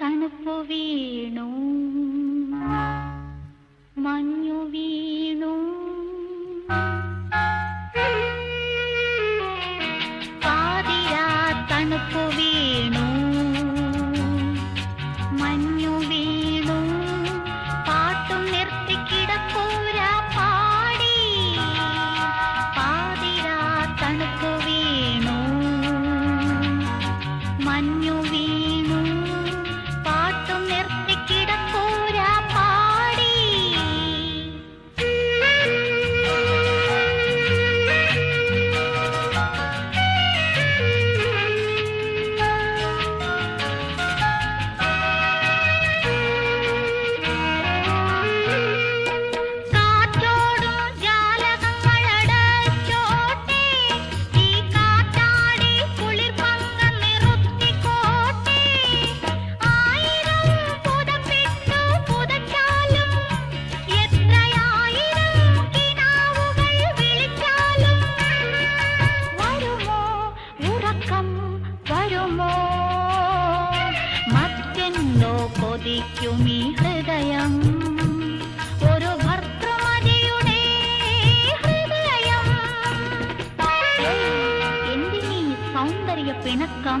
തണുപ്പു മഞ്ഞു വീണു. വീണു. മഞ്ഞു വീണു മഞ്ഞു വീണു കൊതിക്കും ഈ ഹൃദയം. ഒരു ഭർത്തൃമതിയുടെ ഹൃദയം. എന്തിനീ സൗന്ദര്യ പിണക്കം